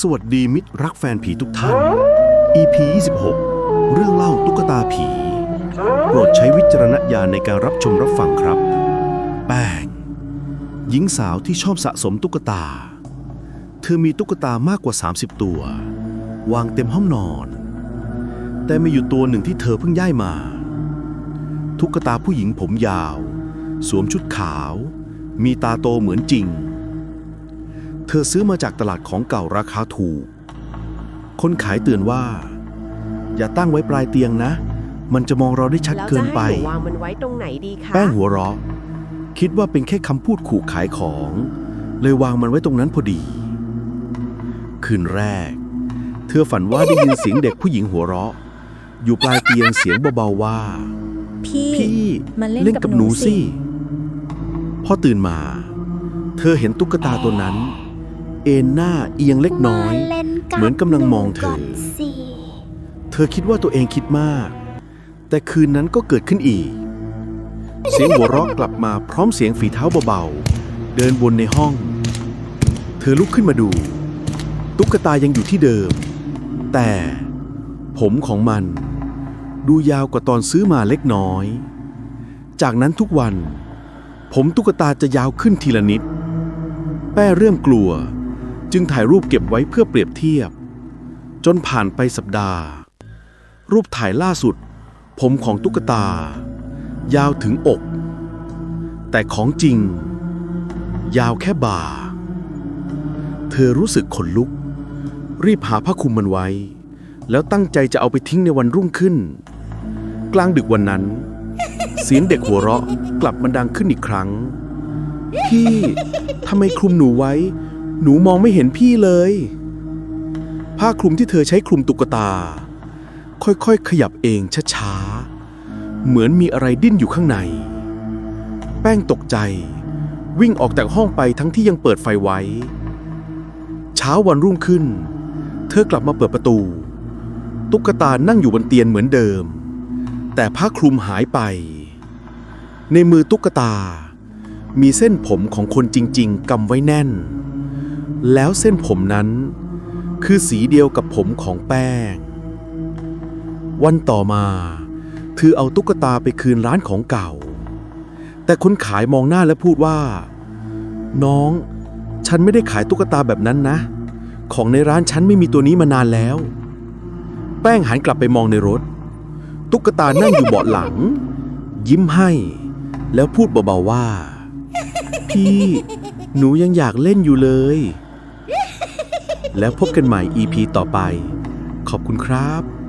สวัสดีมิตรรักแฟนผีทุกท่าน EP 26 เรื่องเล่าตุ๊กตาผี โปรดใช้วิจารณญาณในการรับชมรับฟังครับ แป้ง หญิงสาวที่ชอบสะสมตุ๊กตา เธอมีตุ๊กตามากกว่า 30 ตัว วางเต็มห้องนอน แต่มีอยู่ตัวหนึ่งที่เธอเพิ่งย้ายมา ตุ๊กตาผู้หญิงผมยาว สวมชุดขาว มีตาโตเหมือนจริง เธอซื้อมาจากตลาดของเก่าราคาถูก คนขายเตือนว่า อย่าตั้งไว้ปลายเตียงนะ มันจะมองเราได้ชัดแล้วเกิจะนให้ไปหนูวางมันไว้ตรงไหนดีคะแป้งหัวเราะ คิดว่าเป็นแค่คำพูดขู่ขายของ เลยวางมันไว้ตรงนั้นพอดี คืนแรก เธอฝันว่าได้ยินเสียงเด็กผู้หญิงหัวเราะ อยู่ปลายเตียงเสียงเบาๆว่า พี่ พี่มาเล่นเล่นกักับบหหนูนูสิสิพอตื่นมา เธอเห็นตุ๊กตาตัวนั้น เอ็นหน้าเอียงเล็กน้อยาล่บเหมือนกำลังมองเธอก่นสิเธอคิดว่าตัวเองคิดมาก แต่คืนนั้นก็เกิดขึ้นอีก เสียงหัวเราะกลับมาพร้อมเสียงฝีเท้าเบาๆ เดินวนในห้อง เธอลุกขึ้นมาดู ตุ๊กตายังอยู่ที่เดิม แต่ผมของมันดูยาวกว่าตอนซื้อมาเล็กน้อย จากนั้นทุกวัน ผมตุ๊กตาจะยาวขึ้นทีละนิด แป้เริ่มกลัว จึงถ่ายรูปเก็บไว้เพื่อเปรียบเทียบ จนผ่านไปสัปดาห์ รูปถ่ายล่าสุด ผมของตุ๊กตา ยาวถึงอก แต่ของจริง ยาวแค่บ่า เธอรู้สึกขนลุก รีบหาผ้าคลุมมันไว้ แล้วตั้งใจจะเอาไปทิ้งในวันรุ่งขึ้น กลางดึกวันนั้น เสียงเด็กหัวเราะกลับมันดังขึ้นอีกครั้ง พี่ทำไมคลุมหนูไว้ หนูมองไม่เห็นพี่เลย ผ้าคลุมที่เธอใช้คลุมตุ๊กตา ค่อยๆ ขยับเองช้าๆ เหมือนมีอะไรดิ้นอยู่ข้างใน แป้งตกใจ วิ่งออกจากห้องไปทั้งที่ยังเปิดไฟไว้ เช้าวันรุ่งขึ้น เธอกลับมาเปิดประตู ตุ๊กตานั่งอยู่บนเตียงเหมือนเดิม แต่ผ้าคลุมหายไป ในมือตุ๊กตา มีเส้นผมของคนจริง ๆกำไว้แน่น แล้วเส้นผมนั้น คือสีเดียวกับผมของแป้ง วันต่อมาเธอเอาตุ๊กตาไปคืนร้านของเก่า แต่คนขายมองหน้าและพูดว่า น้อง ฉันไม่ได้ขายตุ๊กตาแบบนั้นนะ ของในร้านฉันไม่มีตัวนี้มานานแล้ว แป้งหันกลับไปมองในรถ ตุ๊กตานั่งอยู่เบาะหลัง ยิ้มให้ แล้วพูดเบาๆว่า พี่ หนูยังอยากเล่นอยู่เลย แล้วพบกันใหม่ EP ต่อไป ขอบคุณครับ